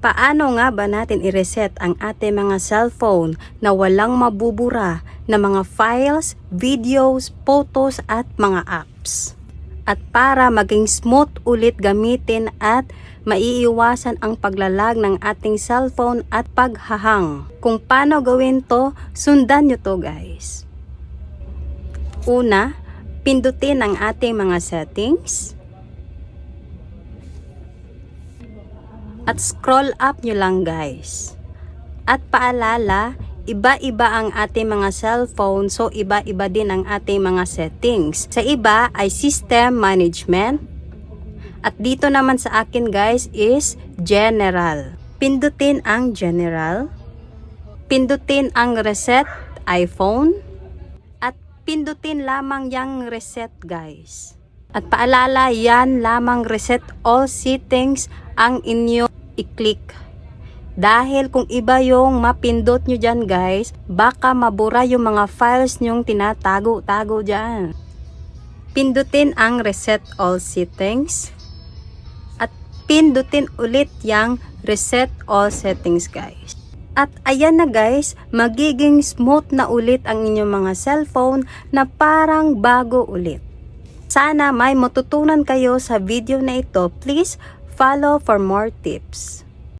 Paano nga ba natin i-reset ang ating mga cellphone na walang mabubura na mga files, videos, photos at mga apps? At para maging smooth ulit gamitin at maiiwasan ang paglalag ng ating cellphone at paghahang. Kung paano gawin to, sundan nyo to guys. Una, pindutin ang ating mga settings. At scroll up nyo lang guys. At paalala, iba-iba ang ating mga cellphone so iba-iba din ang ating mga settings. Sa iba ay system management. At dito naman sa akin guys is general. Pindutin ang general. Pindutin ang reset iPhone. At pindutin lamang yang reset guys. At paalala, yan lamang reset all settings ang inyo i-click. Dahil kung iba yung mapindot nyo dyan guys, baka mabura yung mga files nyong tinatago-tago dyan. Pindutin ang reset all settings. At pindutin ulit yung reset all settings guys. At ayan na guys, magiging smooth na ulit ang inyong mga cellphone na parang bago ulit. Sana may matutunan kayo sa video na ito. Please follow for more tips.